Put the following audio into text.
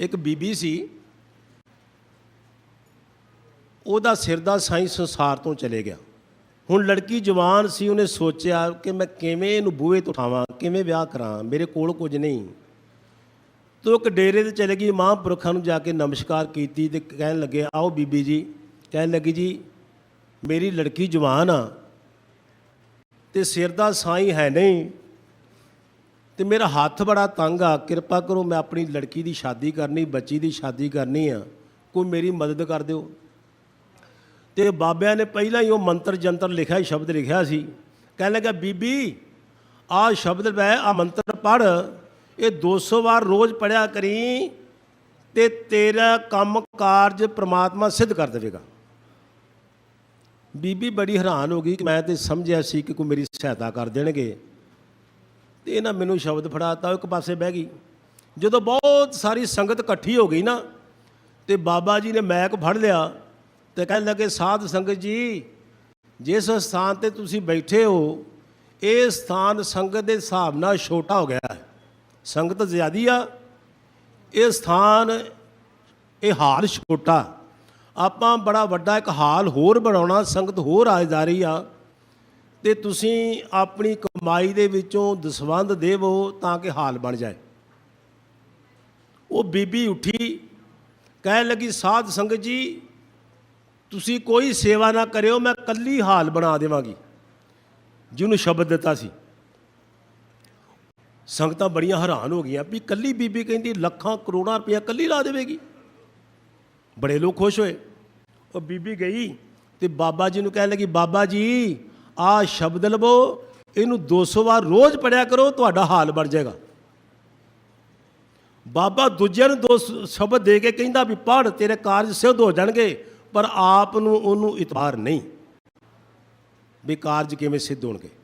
ਇੱਕ ਬੀਬੀ ਸੀ। ਉਹਦਾ ਸਿਰ ਦਾ ਸਾਈਂ ਸੰਸਾਰ ਤੋਂ ਚਲੇ ਗਿਆ। ਹੁਣ ਲੜਕੀ ਜਵਾਨ ਸੀ, ਉਹਨੇ ਸੋਚਿਆ ਕਿ ਮੈਂ ਕਿਵੇਂ ਇਹਨੂੰ ਬੂਹੇ ਤੋਂ ਉਠਾਵਾਂ, ਕਿਵੇਂ ਵਿਆਹ ਕਰਾਂ, ਮੇਰੇ ਕੋਲ ਕੁਝ ਨਹੀਂ। ਤੋ ਇੱਕ ਡੇਰੇ ਤੇ ਚਲੇ ਗਈ, ਮਹਾਂਪੁਰਖਾਂ ਨੂੰ ਜਾ ਕੇ ਨਮਸਕਾਰ ਕੀਤੀ ਤੇ ਕਹਿਣ ਲੱਗੇ, ਆਓ ਬੀਬੀ ਜੀ। ਕਹਿਣ ਲੱਗੀ, ਜੀ, ਮੇਰੀ ਲੜਕੀ ਜਵਾਨ ਆ ਤੇ ਸਿਰ ਦਾ ਸਾਈਂ ਹੈ ਨਹੀਂ। ਤੇ ਮੇਰਾ ਹੱਥ ਬੜਾ ਤੰਗ ਆ, ਕਿਰਪਾ ਕਰੋ ਮੈਂ ਆਪਣੀ ਲੜਕੀ ਦੀ ਸ਼ਾਦੀ ਕਰਨੀ, ਬੱਚੀ ਦੀ ਸ਼ਾਦੀ ਕਰਨੀ ਆ। ਕੋਈ ਮੇਰੀ ਮਦਦ ਕਰ ਦਿਓ। ਤੇ ਬਾਬਿਆਂ ਨੇ ਪਹਿਲਾਂ ਹੀ ਉਹ ਮੰਤਰ ਜੰਤਰ ਲਿਖਿਆ ਹੀ ਸ਼ਬਦ ਲਿਖਿਆ ਸੀ। ਕਹਿਣ ਲੱਗਾ, ਬੀਬੀ, ਆਹ ਸ਼ਬਦ ਵੈ ਆ ਮੰਤਰ ਪੜ ਇਹ 200 ਵਾਰ ਰੋਜ਼ ਪੜਿਆ ਕਰੀ ਤੇ ਤੇਰਾ ਕੰਮ ਕਾਰਜ ਪ੍ਰਮਾਤਮਾ ਸਿੱਧ ਕਰ ਦੇਵੇਗਾ। ਬੀਬੀ ਬੜੀ ਹੈਰਾਨ ਹੋ ਗਈ ਕਿ ਮੈਂ ਤੇ ਸਮਝਿਆ ਸੀ ਕਿ ਕੋਈ ਮੇਰੀ ਸਹਾਇਤਾ ਕਰ ਦੇਣਗੇ। ਤੇ ਇਹਨਾਂ ਮੈਨੂੰ ਸ਼ਬਦ ਫੜਾਤਾ, ਉਹ ਇੱਕ ਪਾਸੇ ਬਹਿ ਗਈ। ਜਦੋਂ ਬਹੁਤ ਸਾਰੀ ਸੰਗਤ ਇਕੱਠੀ ਹੋ ਗਈ ਨਾ, ਤੇ ਬਾਬਾ ਜੀ ਨੇ ਮੈਕ ਫੜ ਲਿਆ ਤੇ ਕਹਿਣ ਲੱਗੇ, ਸਾਧ ਸੰਗਤ ਜੀ, ਜਿਸ ਸਥਾਨ ਤੇ ਤੁਸੀਂ ਬੈਠੇ ਹੋ, ਇਹ ਸਥਾਨ ਸੰਗਤ ਦੇ ਹਿਸਾਬ ਨਾਲ ਛੋਟਾ ਹੋ ਗਿਆ ਹੈ। ਸੰਗਤ ਜ਼ਿਆਦੀ ਆ, ਇਹ ਸਥਾਨ, ਇਹ ਹਾਲ ਛੋਟਾ। ਆਪਾਂ ਬੜਾ ਵੱਡਾ ਇੱਕ ਹਾਲ ਹੋਰ ਬਣਾਉਣਾ, ਸੰਗਤ ਹੋਰ ਆ ਜਾ ਰਹੀ ਆ ਤੇ ਤੁਸੀਂ ਆਪਣੀ ਕਮਾਈ ਦੇ ਵਿੱਚੋਂ ਦਸਵੰਧ ਦੇਵੋ ਤਾਂ ਕਿ ਹਾਲ ਬਣ ਜਾਏ। ਉਹ ਬੀਬੀ ਉੱਠੀ, ਕਹਿਣ ਲੱਗੀ, ਸਾਧ ਸੰਗਤ ਜੀ, ਤੁਸੀਂ ਕੋਈ ਸੇਵਾ ਨਾ ਕਰਿਓ, ਮੈਂ ਕੱਲੀ ਹਾਲ ਬਣਾ ਦੇਵਾਂਗੀ। ਜਿਹਨੂੰ ਸ਼ਬਦ ਦਿੱਤਾ ਸੀ। ਸੰਗਤਾਂ ਬੜੀਆਂ ਹੈਰਾਨ ਹੋ ਗਈਆਂ ਵੀ ਕੱਲੀ ਬੀਬੀ ਕਹਿੰਦੀ, ਲੱਖਾਂ ਕਰੋੜਾਂ ਰੁਪਇਆ ਕੱਲੀ ਲਾ ਦੇਵੇਗੀ। ਬੜੇ ਲੋਕ ਖੁਸ਼ ਹੋਏ। ਉਹ ਬੀਬੀ ਗਈ ਤੇ ਬਾਬਾ ਜੀ ਨੂੰ ਕਹਿਣ ਲੱਗੀ, ਬਾਬਾ ਜੀ, ਆਹ ਸ਼ਬਦ ਲਵੋ ਇਹਨੂੰ 200 ਵਾਰ ਰੋਜ਼ ਪੜਿਆ ਕਰੋ, ਤੁਹਾਡਾ ਹਾਲ ਬਣ ਜਾਏਗਾ। ਬਾਬਾ ਦੂਜਿਆਂ ਨੂੰ ਦੋ ਸ- ਸ਼ਬਦ ਦੇ ਕੇ ਕਹਿੰਦਾ ਵੀ ਪੜ ਤੇਰੇ ਕਾਰਜ ਸਿੱਧ ਹੋ ਜਾਣਗੇ, ਪਰ ਆਪ ਨੂੰ ਉਹਨੂੰ ਇਤਬਾਰ ਨਹੀਂ। ਵੀ ਕਾਰਜ ਕਿਵੇਂ ਸਿੱਧ ਹੋਣਗੇ?